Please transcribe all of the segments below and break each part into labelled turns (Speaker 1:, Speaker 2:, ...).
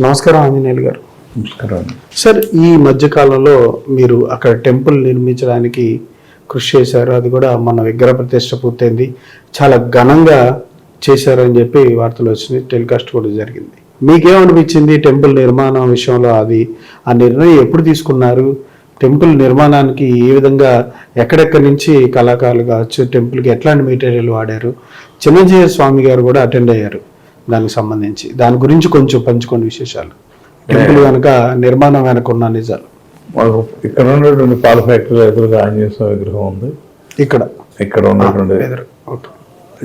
Speaker 1: నమస్కారం ఆంజనేయులు గారు.
Speaker 2: నమస్కారం.
Speaker 1: సార్ ఈ మధ్యకాలంలో మీరు అక్కడ టెంపుల్ నిర్మించడానికి కృషి చేశారు. అది కూడా మన విగ్రహ ప్రతిష్ట పూర్తయింది. చాలా ఘనంగా చేశారని చెప్పి వార్తలు వచ్చినాయి. టెలికాస్ట్ కూడా జరిగింది. మీకేమనిపించింది టెంపుల్ నిర్మాణం విషయంలో? అది ఆ నిర్ణయం ఎప్పుడు తీసుకున్నారు? టెంపుల్ నిర్మాణానికి ఏ విధంగా ఎక్కడెక్కడి నుంచి కళాకారులు కావచ్చు టెంపుల్కి ఎట్లాంటి మెటీరియల్ వాడారు? చిన్నజీయ స్వామి గారు కూడా అటెండ్ అయ్యారు. దానికి సంబంధించి. దాని గురించి కొంచెం పంచుకోండి విశేషాలు. టెంపుల్ వెనక నిర్మాణం వెనక ఉన్న నిజాలు.
Speaker 2: మాకు ఇక్కడ ఉన్నటువంటి పాల ఫ్యాక్టరీ ఎదురుగా ఆంజనేయ స్వామి విగ్రహం ఉంది?
Speaker 1: ఇక్కడ.
Speaker 2: ఇక్కడ ఉన్నటువంటి.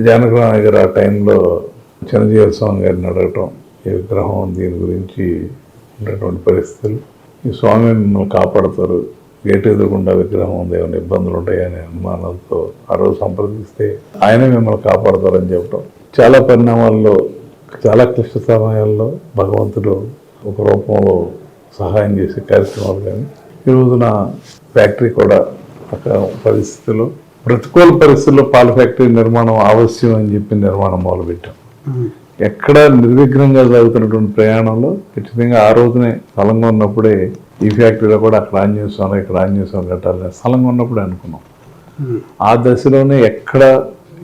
Speaker 2: జానకరామ గారు ఆ టైంలో చిరంజీవి స్వామి గారిని అడగటం ఈ విగ్రహం దీని గురించి ఉన్నటువంటి పరిస్థితులు. ఈ స్వామి మిమ్మల్ని కాపాడతారు. గేట్ ఎదురుకుండా విగ్రహం ఉంది ఏమైనా ఇబ్బందులు ఉంటాయనే అనుమానాలతో ఆ రోజు సంప్రదిస్తే ఆయనే మిమ్మల్ని కాపాడతారని చెప్పడం చాలా పరిణామాల్లో చాలా క్లిష్ట సమయాల్లో భగవంతుడు ఒక రూపంలో సహాయం చేసే కార్యక్రమాలు కానీ ఈ రోజున ఫ్యాక్టరీ కూడా ఒక పరిస్థితుల్లో ప్రతికూల పరిస్థితుల్లో పాల ఫ్యాక్టరీ నిర్మాణం ఆవశ్యం అని చెప్పి నిర్మాణం మొదలుపెట్టాం. ఎక్కడ నిర్విఘ్నంగా జరుగుతున్నటువంటి ప్రయాణంలో ఖచ్చితంగా ఆ రోజునే స్థలంగా ఉన్నప్పుడే ఈ ఫ్యాక్టరీలో కూడా అక్కడ ఆంజనేయ స్వామి ఇక్కడ ఆంజనేయ స్వామి కట్టాలని స్థలంగా ఉన్నప్పుడే అనుకున్నాం. ఆ దశలోనే ఎక్కడ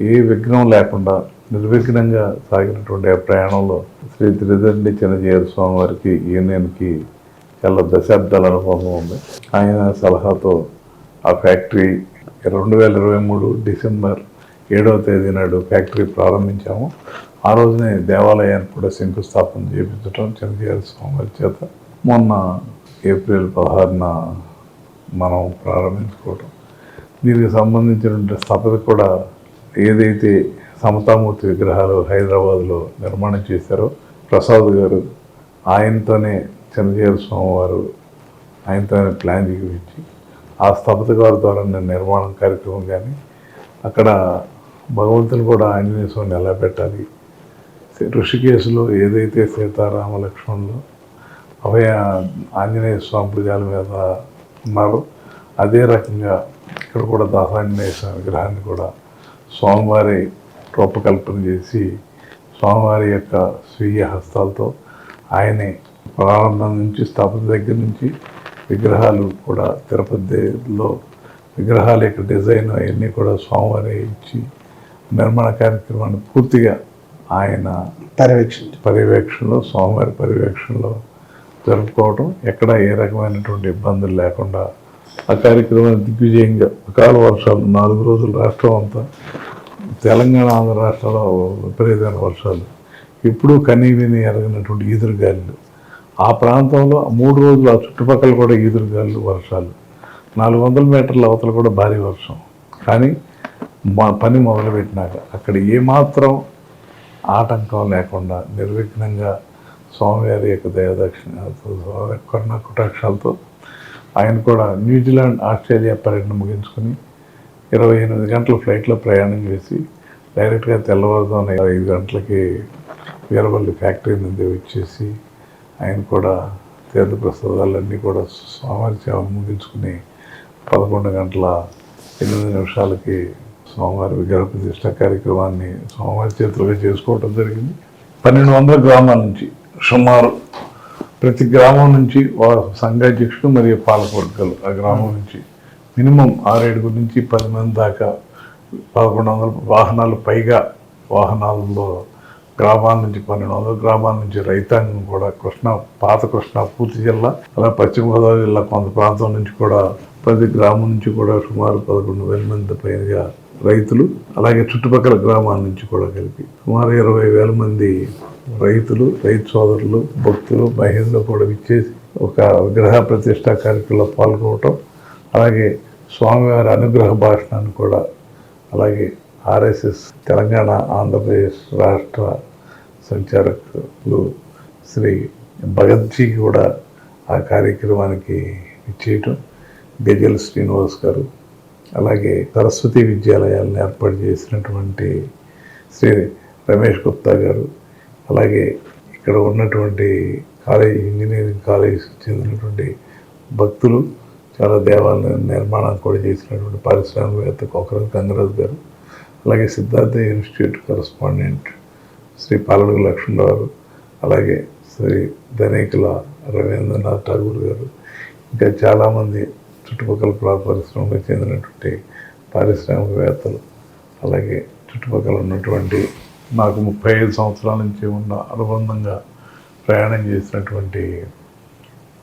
Speaker 2: ఏ విఘ్నం లేకుండా నిర్విఘ్నంగా సాగినటువంటి ఆ ప్రయాణంలో శ్రీ త్రిదండి చిన్నజీయర్ స్వామి వారికి యూనియన్కి చాలా దశాబ్దాల అనుభవం ఉంది. ఆయన సలహాతో ఆ ఫ్యాక్టరీ రెండు వేల ఇరవై మూడు డిసెంబర్ ఏడవ తేదీ నాడు ఫ్యాక్టరీ ప్రారంభించాము. ఆ రోజునే దేవాలయానికి కూడా శంకుస్థాపన చేపించడం చిన్నజీయర్ స్వామి వారి చేత. మొన్న ఏప్రిల్ పదహారున మనం ప్రారంభించుకోవటం. దీనికి సంబంధించినటువంటి స్థాపన కూడా ఏదైతే సమతామూర్తి విగ్రహాలు హైదరాబాద్లో నిర్మాణం చేశారో. ప్రసాద్ గారు ఆయనతోనే చిన్నజీవి స్వామివారు ఆయనతోనే ప్లాన్ చేయించి ఆ స్థపతి గారి ద్వారా నేను నిర్మాణం కార్యక్రమం కానీ అక్కడ భగవంతుని కూడా ఆంజనేయ స్వామిని ఎలా పెట్టాలి ఋషికేశులో ఏదైతే సీతారామ లక్ష్మణులు అభయ ఆంజనేయ స్వామి భుజాల మీద ఉన్నారో అదే రకంగా ఇక్కడ కూడా దాసాంజనేయ స్వామి విగ్రహాన్ని కూడా స్వామివారి రూపకల్పన చేసి స్వామివారి యొక్క స్వీయ హస్తాలతో ఆయనే ప్రారంభం నుంచి స్థాపన దగ్గర నుంచి విగ్రహాలు కూడా తిరుపతిలో విగ్రహాల యొక్క డిజైన్ అవన్నీ కూడా స్వామివారి ఇచ్చి నిర్మాణ కార్యక్రమాన్ని పూర్తిగా ఆయన
Speaker 1: పర్యవేక్షించు
Speaker 2: పర్యవేక్షణలో స్వామివారి పర్యవేక్షణలో జరుపుకోవడం ఎక్కడ ఏ రకమైనటువంటి ఇబ్బందులు లేకుండా ఆ కార్యక్రమాన్ని దిగ్విజయంగా అకాల వర్షాలు నాలుగు రోజులు రాష్ట్రం అంతా తెలంగాణ ఆంధ్ర రాష్ట్రాల్లో విపరీతమైన వర్షాలు. ఇప్పుడు కనీవిని ఎరగినటువంటి ఈదురుగాలు ఆ ప్రాంతంలో మూడు రోజులు ఆ చుట్టుపక్కల కూడా ఈదురుగాలు వర్షాలు. నాలుగు వందల మీటర్ల అవతల కూడా భారీ వర్షం. కానీ మా పని మొదలుపెట్టినాక అక్కడ ఏమాత్రం ఆటంకం లేకుండా నిర్విఘ్నంగా స్వామివారి యొక్క దయదక్షిణ స్వామి కరుణ కుటాక్షాలతో ఆయన కూడా న్యూజిలాండ్ ఆస్ట్రేలియా పర్యటన ముగించుకొని ఇరవై ఎనిమిది గంటల ఫ్లైట్లో ప్రయాణం చేసి డైరెక్ట్గా తెల్లవారుజామున ఐదు గంటలకి వీరవల్లి ఫ్యాక్టరీ నుండి వచ్చేసి ఆయన కూడా తీర్థ ప్రసాదాలన్నీ కూడా స్వామివారి సేవ ముగించుకుని పదకొండు గంటల ఎనిమిది నిమిషాలకి స్వామివారి విగ్రహ ప్రతిష్ట కార్యక్రమాన్ని స్వామివారి చేతులుగా చేసుకోవడం జరిగింది. పన్నెండు వందల గ్రామాల నుంచి సుమారు ప్రతి గ్రామం నుంచి వా- సంఘాధ్యక్షుడు మరియు పాలకవర్గాలు ఆ గ్రామం నుంచి మినిమం ఆరేడుగురు నుంచి పది మంది దాకా పదకొండు వందల వాహనాలు పైగా వాహనాలలో గ్రామాల నుంచి పన్నెండు వందల గ్రామాల నుంచి రైతాంగం కూడా కృష్ణా పాత కృష్ణా పూర్తి జిల్లా అలా పశ్చిమ గోదావరి జిల్లా కొంత ప్రాంతం నుంచి కూడా ప్రతి గ్రామం నుంచి కూడా సుమారు పదకొండు వేల మంది పైగా రైతులు అలాగే చుట్టుపక్కల గ్రామాల నుంచి కూడా కలిపి సుమారు ఇరవై వేల మంది రైతులు రైతు సోదరులు భక్తులు మహిళలు కూడా విచ్చేసి ఒక విగ్రహ ప్రతిష్ట కార్యక్రమంలో పాల్గొనటం అలాగే స్వామివారి అనుగ్రహ భాషణాన్ని కూడా అలాగే ఆర్ఎస్ఎస్ తెలంగాణ ఆంధ్రప్రదేశ్ రాష్ట్ర సంచాలకులు శ్రీ భగత్జీ కూడా ఆ కార్యక్రమానికి ఇచ్చేయటం. గజల్ శ్రీనివాస్ గారు అలాగే సరస్వతి విద్యాలయాలను ఏర్పాటు చేసినటువంటి శ్రీ రమేష్ గుప్తా గారు అలాగే ఇక్కడ ఉన్నటువంటి కాలేజ్ ఇంజనీరింగ్ కాలేజ్ చెందినటువంటి భక్తులు చాలా దేవాలయ నిర్మాణం కూడా చేసినటువంటి పారిశ్రామికవేత్త కొకర గంగరాజు గారు అలాగే సిద్ధార్థ ఇన్స్టిట్యూట్ కరస్పాండెంట్ శ్రీ పాలడుగు లక్ష్మణరావు అలాగే శ్రీ ధనికుల రవీంద్రనాథ్ ఠాగూర్ గారు ఇంకా చాలామంది చుట్టుపక్కల పరిశ్రమకు చెందినటువంటి పారిశ్రామికవేత్తలు అలాగే చుట్టుపక్కల ఉన్నటువంటి నాకు ముప్పై ఐదు సంవత్సరాల నుంచి ఉన్న అనుబంధంగా ప్రయాణం చేసినటువంటి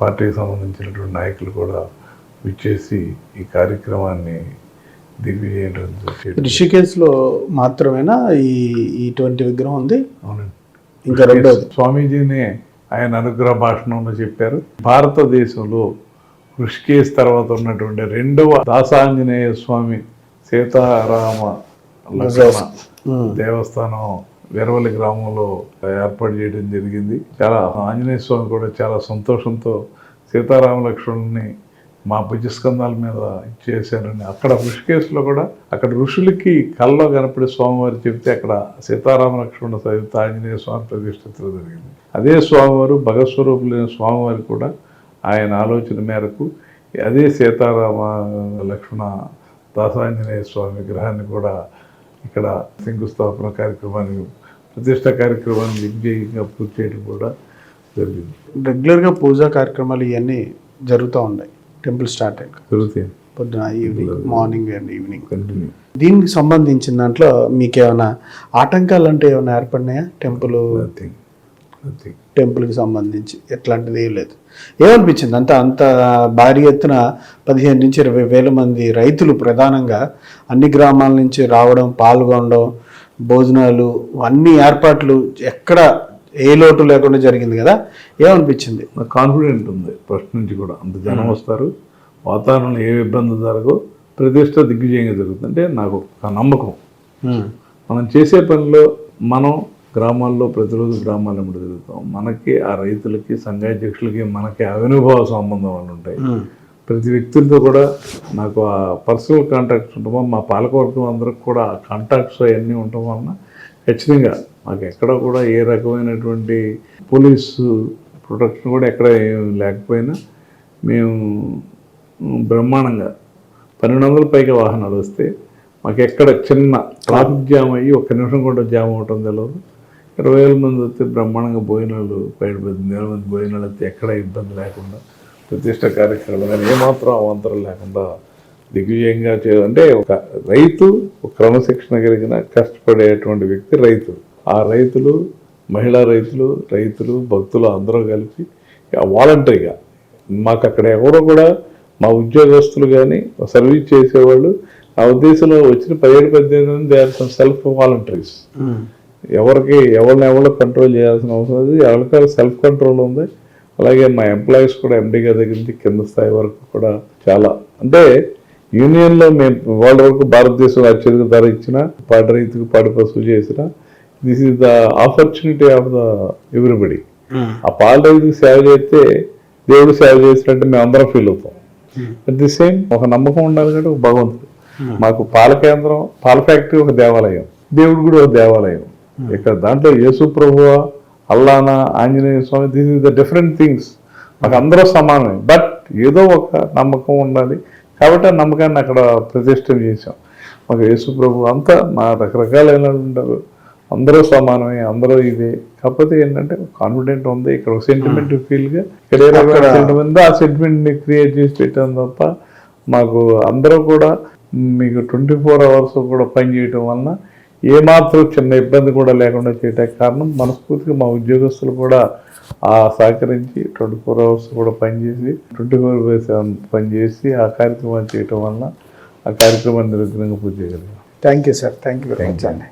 Speaker 2: పార్టీకి సంబంధించినటువంటి నాయకులు కూడా విచ్చేసి ఈ కార్యక్రమాన్ని దిగ్విజయం చేయడం
Speaker 1: రిషికేశ్లో మాత్రమేనా? ఈ ఇటువంటి విగ్రహం ఉంది?
Speaker 2: అవునండి
Speaker 1: ఇంకా రెండోది.
Speaker 2: స్వామీజీనే ఆయన అనుగ్రహ భాషణంలో చెప్పారు. భారతదేశంలో ఋషికేశ్ తర్వాత ఉన్నటువంటి రెండవ దాసాంజనేయ స్వామి సీతారామ. దేవస్థానం వెరవలి గ్రామంలో ఏర్పాటు చేయడం జరిగింది. చాలా ఆంజనేయ స్వామి కూడా చాలా సంతోషంతో సీతారామ లక్ష్మణుని మా భుజస్కంధాల మీద ఇచ్చేసారని అక్కడ ఋషికేశ్లో కూడా అక్కడ ఋషులకి కళ్ళలో కనపడే స్వామివారు చెప్తే అక్కడ సీతారామ లక్ష్మణ సహిత ఆంజనేయ స్వామి ప్రతిష్ఠించడం జరిగింది. అదే స్వామివారు భగస్వరూపులైన స్వామివారు కూడా ఆయన ఆలోచన మేరకు అదే సీతారామ లక్ష్మణ దాసాంజనేయ స్వామి విగ్రహాన్ని కూడా ఇక్కడ శంకుస్థాపన కార్యక్రమాన్ని ప్రతిష్ట కార్యక్రమాన్ని దిగ్విజయంగా పూర్తి చేయడం కూడా జరిగింది.
Speaker 1: రెగ్యులర్గా పూజా కార్యక్రమాలు ఇవన్నీ జరుగుతూ ఉన్నాయి. టెంపుల్ స్టార్ట్
Speaker 2: జరుగుతాయి
Speaker 1: పొద్దున ఈవినింగ్ మార్నింగ్ అండ్ ఈవినింగ్ దీనికి సంబంధించిన దాంట్లో మీకు ఏమైనా ఆటంకాలు అంటే ఏమైనా ఏర్పడినాయా? టెంపుల్ టెంపుల్కి సంబంధించి ఎట్లాంటిది ఏం లేదు. ఏమనిపించింది? అంత అంత భారీ ఎత్తున పదిహేను నుంచి ఇరవై వేల మంది రైతులు ప్రధానంగా అన్ని గ్రామాల నుంచి రావడం పాల్గొనడం భోజనాలు అన్ని ఏర్పాట్లు ఎక్కడ ఏ లోటు లేకుండా జరిగింది కదా ఏమనిపించింది?
Speaker 2: నాకు కాన్ఫిడెంట్ ఉంది ఫస్ట్ నుంచి కూడా. అంత జనం వస్తారు. వాతావరణంలో ఏ ఇబ్బంది జరగవు ప్రతిష్ట దిగ్విజయంగా జరుగుతుంది. అంటే నాకు ఒక నమ్మకం. మనం చేసే పనిలో మనం గ్రామాల్లో ప్రతిరోజు గ్రామాల వెంబడి తిరుగుతాం మనకి ఆ రైతులకి సంఘాధ్యక్షులకి మనకి అవినుభవ సంబంధాలు ఉంటాయి. ప్రతి వ్యక్తులతో కూడా నాకు ఆ పర్సనల్ కాంటాక్ట్స్ ఉండటం మా పాలకవర్గం అందరికి కూడా ఆ కాంటాక్ట్స్ అవన్నీ ఉండటం వలన ఖచ్చితంగా మాకు ఎక్కడ కూడా ఏ రకమైనటువంటి పోలీసు ప్రొటెక్షన్ కూడా ఎక్కడ లేకపోయినా మేము బ్రహ్మాండంగా పన్నెండు వందల పైగా వాహనాలు వస్తే మాకు ఎక్కడ చిన్న ట్రాఫిక్ జామ్ అయ్యి ఒక్క నిమిషం కూడా జామ్ అవటం తెలియదు ఇరవై వేల మంది వస్తే బ్రహ్మాండంగా భోజనాలు బయట పద్దెనిమిది వేల మంది భోజనాలు వస్తే ఎక్కడ ఇబ్బంది లేకుండా ప్రతిష్ట కార్యక్రమాలు ఏమాత్రం అవంతరం లేకుండా దిగ్విజయంగా చేయాలంటే ఒక రైతు ఒక క్రమశిక్షణ కలిగిన కష్టపడేటువంటి వ్యక్తి రైతు. ఆ రైతులు మహిళా రైతులు రైతులు భక్తులు అందరూ కలిపి వాలంటరీగా మాకు అక్కడ ఎవరో కూడా మా ఉద్యోగస్తులు కానీ సర్వీస్ చేసేవాళ్ళు ఆ ఉద్దేశంలో వచ్చిన పదిహేడు పద్దెనిమిది మంది they are some self volunteers. ఎవరికి ఎవరిని ఎవరు కంట్రోల్ చేయాల్సిన అవసరం లేదు. ఎవరికి సెల్ఫ్ కంట్రోల్ ఉంది. అలాగే మా ఎంప్లాయీస్ కూడా ఎండి గారి దగ్గర నుంచి కింద స్థాయి వరకు కూడా చాలా. అంటే యూనియన్లో మేము వాళ్ళ వరకు భారతదేశం అత్యధిక ధర ఇచ్చిన పాడి రైతుకు పాడి పశువు చేసిన this is the opportunity of the everybody ఆ. పాల రైతుకు సేవ చేస్తే దేవుడు సేవ చేసినట్టు మేము అందరం ఫీల్ అవుతాం. అట్ ది సేమ్ ఒక నమ్మకం ఉండాలి కాబట్టి ఒక భగవంతుడు. మాకు పాల కేంద్రం పాల ఫ్యాక్టరీ ఒక దేవాలయం. దేవుడు కూడా ఒక దేవాలయం. ఇక్కడ దాంట్లో యేసు ప్రభువ అల్లానా Anjaneya Swamy this is the different things మాకు అందరూ సమానమే. బట్ ఏదో ఒక నమ్మకం ఉండాలి. కాబట్టి ఆ నమ్మకాన్ని అక్కడ ప్రతిష్టం చేసాం మాకు యేసు ప్రభు అంతా మా రకరకాలైన ఉంటారు అందరూ సమానమే అందరూ ఇదే. కాకపోతే ఏంటంటే కాన్ఫిడెంట్ ఉంది ఇక్కడ ఒక సెంటిమెంట్ ఫీల్గా ఇక్కడ ఏ రకమైన సెంటిమెంట్ ఆ సెంటిమెంట్ని క్రియేట్ చేసి పెట్టాం తప్ప మాకు అందరూ కూడా మీకు ట్వంటీ ఫోర్ అవర్స్ కూడా పని చేయటం వలన ఏమాత్రం చిన్న ఇబ్బంది కూడా లేకుండా చేయడానికి కారణం మనస్ఫూర్తిగా మా ఉద్యోగస్తులు కూడా ఆ సహకరించి ట్వంటీ ఫోర్ అవర్స్ కూడా పనిచేసి ట్వంటీ ఫోర్ బై సెవెన్ పనిచేసి ఆ కార్యక్రమాన్ని చేయటం వలన ఆ కార్యక్రమాన్ని నిర్విఘ్నంగా పూర్తి చేయగలిగాం.
Speaker 1: Thank you sir thank you very much అండి